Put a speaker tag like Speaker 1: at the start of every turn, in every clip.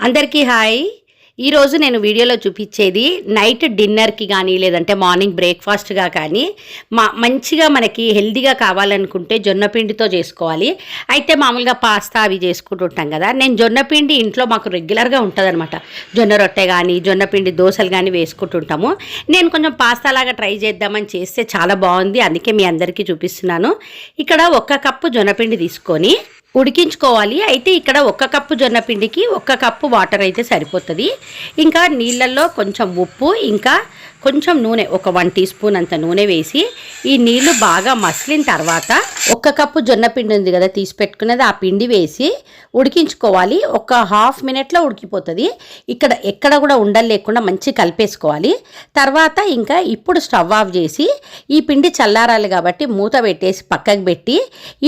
Speaker 1: అందరికీ హాయ్. ఈరోజు నేను వీడియోలో చూపించేది నైట్ డిన్నర్కి కానీ లేదంటే మార్నింగ్ బ్రేక్ఫాస్ట్గా కానీ మా మంచిగా మనకి హెల్దీగా కావాలనుకుంటే జొన్నపిండితో చేసుకోవాలి. అయితే మామూలుగా పాస్తా అవి చేసుకుంటుంటాం కదా నేను జొన్నపిండి ఇంట్లో మాకు రెగ్యులర్గా ఉంటుందన్నమాట. జొన్న రొట్టె కానీ జొన్నపిండి దోశలు కానీ వేసుకుంటుంటాము నేను కొంచెం పాస్తా లాగా ట్రై చేద్దామని చేస్తే చాలా బాగుంది అందుకే మీ అందరికీ చూపిస్తున్నాను. ఇక్కడ ఒక్క కప్పు జొన్నపిండి తీసుకొని ఉడికించుకోవాలి. అయితే ఇక్కడ ఒక్క కప్పు జొన్న పిండికి ఒక్క కప్పు వాటర్ అయితే సరిపోతుంది. ఇంకా నీళ్ళల్లో కొంచెం ఉప్పు ఇంకా కొంచెం నూనె ఒక వన్ టీ స్పూన్ అంత నూనె వేసి ఈ నీళ్ళు బాగా మసిలిన తర్వాత ఒక్క కప్పు జొన్న పిండి ఉంది కదా తీసి పెట్టుకున్నది ఆ పిండి వేసి ఉడికించుకోవాలి. ఒక హాఫ్ మినిట్లో ఉడికిపోతుంది. ఇక్కడ ఎక్కడ కూడా ఉండలు లేకుండా మంచి కలిపేసుకోవాలి. తర్వాత ఇంకా ఇప్పుడు స్టవ్ ఆఫ్ చేసి ఈ పిండి చల్లారాలి కాబట్టి మూత పెట్టేసి పక్కకు పెట్టి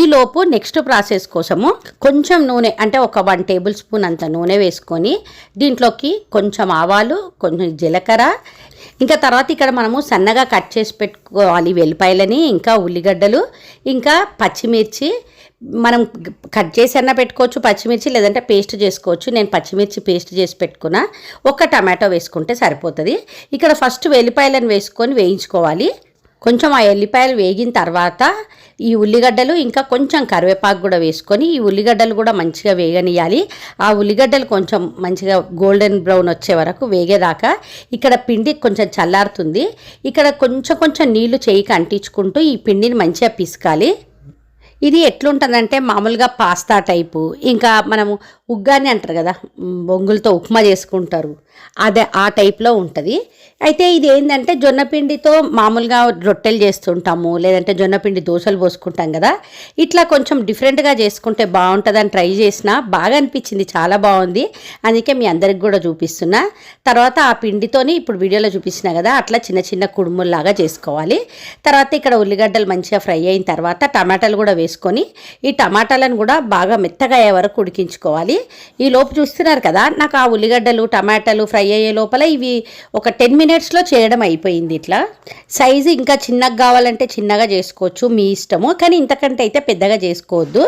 Speaker 1: ఈ లోపు నెక్స్ట్ ప్రాసెస్ కోసము కొంచెం నూనె అంటే ఒక వన్ టేబుల్ స్పూన్ అంత నూనె వేసుకొని దీంట్లోకి కొంచెం ఆవాలు కొంచెం జీలకర్ర ఇంకా తర్వాత ఇక్కడ మనము సన్నగా కట్ చేసి పెట్టుకోవాలి వెల్లిపాయలని ఇంకా ఉల్లిగడ్డలు ఇంకా పచ్చిమిర్చి. మనం కట్ చేసి అన్న పెట్టుకోవచ్చు పచ్చిమిర్చి లేదంటే పేస్ట్ చేసుకోవచ్చు. నేను పచ్చిమిర్చి పేస్ట్ చేసి పెట్టుకున్నా ఒక టమాటో వేసుకుంటే సరిపోతుంది. ఇక్కడ ఫస్ట్ వెల్లిపాయలను వేసుకొని వేయించుకోవాలి. కొంచెం ఆ ఎల్లిపాయలు వేగిన తర్వాత ఈ ఉల్లిగడ్డలు ఇంకా కొంచెం కరివేపాకు కూడా వేసుకొని ఈ ఉల్లిగడ్డలు కూడా మంచిగా వేగనియాలి ఆ ఉల్లిగడ్డలు కొంచెం మంచిగా గోల్డెన్ బ్రౌన్ వచ్చే వరకు వేగేదాకా ఇక్కడ పిండి కొంచెం చల్లారుతుంది. ఇక్కడ కొంచెం కొంచెం నీళ్ళు చేయికి అంటించుకుంటూ ఈ పిండిని మంచిగా పిసకాలి. ఇది ఎట్లుంటుందంటే మామూలుగా పాస్తా టైపు. ఇంకా మనము ఉగ్గాని అంటారు కదా బొంగులతో ఉప్మా చేసుకుంటారు. అదే ఆ టైప్లో ఉంటుంది. అయితే ఇది ఏంటంటే జొన్నపిండితో మామూలుగా రొట్టెలు చేస్తుంటాము లేదంటే జొన్నపిండి దోశలు పోసుకుంటాం కదా ఇట్లా కొంచెం డిఫరెంట్గా చేసుకుంటే బాగుంటుందని ట్రై చేసిన బాగా అనిపించింది చాలా బాగుంది. అందుకే మీ అందరికి కూడా చూపిస్తున్నా. తర్వాత ఆ పిండితోని ఇప్పుడు వీడియోలో చూపించిన కదా అట్లా చిన్న చిన్న కుడుముల్లాగా చేసుకోవాలి. తర్వాత ఇక్కడ ఉల్లిగడ్డలు మంచిగా ఫ్రై అయిన తర్వాత టమాటాలు కూడా వేసుకొని ఈ టమాటాలను కూడా బాగా మెత్తగా అయ్యే వరకు ఉడికించుకోవాలి. ఈ లోపు చూస్తున్నారు కదా నాకు ఆ ఉల్లిగడ్డలు టమాటాలు ఫ్రై అయ్యే లోపల ఇవి ఒక టెన్ మినిట్స్లో చేయడం అయిపోయింది ఇట్లా. సైజు ఇంకా చిన్నగా కావాలంటే చిన్నగా చేసుకోవచ్చు మీ ఇష్టము. కానీ ఇంతకంటే అయితే పెద్దగా చేసుకోవద్దు.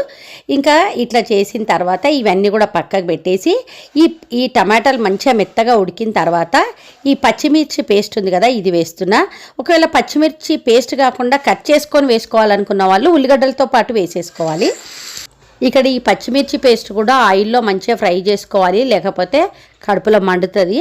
Speaker 1: ఇంకా ఇట్లా చేసిన తర్వాత ఇవన్నీ కూడా పక్కకు పెట్టేసి ఈ ఈ టమాటాలు మంచిగా మెత్తగా ఉడికిన తర్వాత ఈ పచ్చిమిర్చి పేస్ట్ ఉంది కదా ఇది వేస్తున్నా. ఒకవేళ పచ్చిమిర్చి పేస్ట్ కాకుండా కట్ చేసుకొని వేసుకోవాలనుకున్న వాళ్ళు ఉల్లిగడ్డలతో పాటు వేసేసుకోవాలి. ఇక్కడ ఈ పచ్చిమిర్చి పేస్ట్ కూడా ఆయిల్లో మంచిగా ఫ్రై చేసుకోవాలి. లేకపోతే కడుపులో మండుతుంది.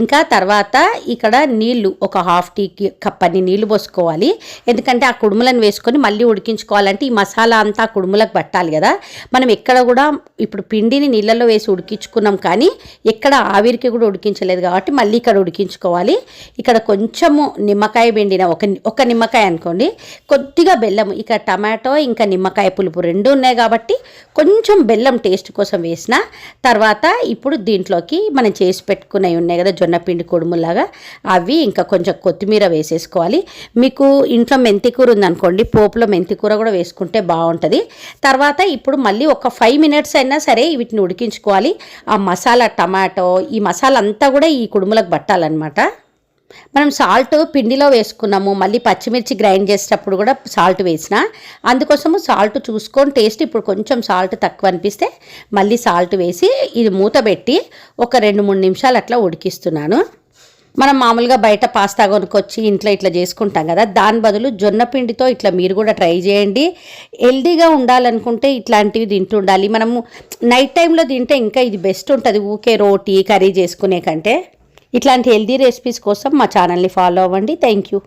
Speaker 1: ఇంకా తర్వాత ఇక్కడ నీళ్ళు ఒక హాఫ్ టీ కప్ అన్ని నీళ్ళు పోసుకోవాలి. ఎందుకంటే ఆ కుడుములను వేసుకొని మళ్ళీ ఉడికించుకోవాలంటే ఈ మసాలా అంతా ఆ కుడుములకు పట్టాలి కదా. మనం ఎక్కడ కూడా ఇప్పుడు పిండిని నీళ్ళల్లో వేసి ఉడికించుకున్నాం కానీ ఎక్కడ ఆవిరికి కూడా ఉడికించలేదు కాబట్టి మళ్ళీ ఇక్కడ ఉడికించుకోవాలి. ఇక్కడ కొంచెము నిమ్మకాయ పిండిన ఒక ఒక నిమ్మకాయ అనుకోండి. కొద్దిగా బెల్లం ఇక టమాటో ఇంకా నిమ్మకాయ పులుపు రెండు ఉన్నాయి కాబట్టి కొంచెం బెల్లం టేస్ట్ కోసం వేసిన తర్వాత ఇప్పుడు దీంట్లోకి మన చేసి పెట్టుకున్నవి ఉన్నాయి కదా జొన్నపిండి కుడుములాగా అవి ఇంకా కొంచెం కొత్తిమీర వేసేసుకోవాలి. మీకు ఇంట్లో మెంతి కూర ఉందనుకోండి పోపులో మెంతి కూర కూడా వేసుకుంటే బాగుంటుంది. తర్వాత ఇప్పుడు మళ్ళీ ఒక ఫైవ్ మినిట్స్ అయినా సరే వీటిని ఉడికించుకోవాలి. ఆ మసాలా టమాటో ఈ మసాలా అంతా కూడా ఈ కుడుములకు పట్టాలన్నమాట. మనం సాల్ట్ పిండిలో వేసుకున్నాము. మళ్ళీ పచ్చిమిర్చి గ్రైండ్ చేసేటప్పుడు కూడా సాల్ట్ వేసిన. అందుకోసము సాల్ట్ చూసుకొని టేస్ట్ ఇప్పుడు కొంచెం సాల్ట్ తక్కువ అనిపిస్తే మళ్ళీ సాల్ట్ వేసి ఇది మూత పెట్టి ఒక రెండు మూడు నిమిషాలు అట్లా ఉడికిస్తున్నాను. మనం మామూలుగా బయట పాస్తా కొనుక్కొచ్చి ఇంట్లో ఇట్లా చేసుకుంటాం కదా. దాని బదులు జొన్న పిండితో ఇట్లా మీరు కూడా ట్రై చేయండి. హెల్దీగా ఉండాలనుకుంటే ఇట్లాంటివి తింటూ ఉండాలి మనము నైట్ టైంలో తింటే ఇంకా ఇది బెస్ట్ ఉంటుంది. ఊకే రోటీ కర్రీ చేసుకునే కంటే. ఇట్లాంటి హెల్దీ రెసిపీస్ కోసం మా ఛానల్ని ఫాలో అవ్వండి. Thank you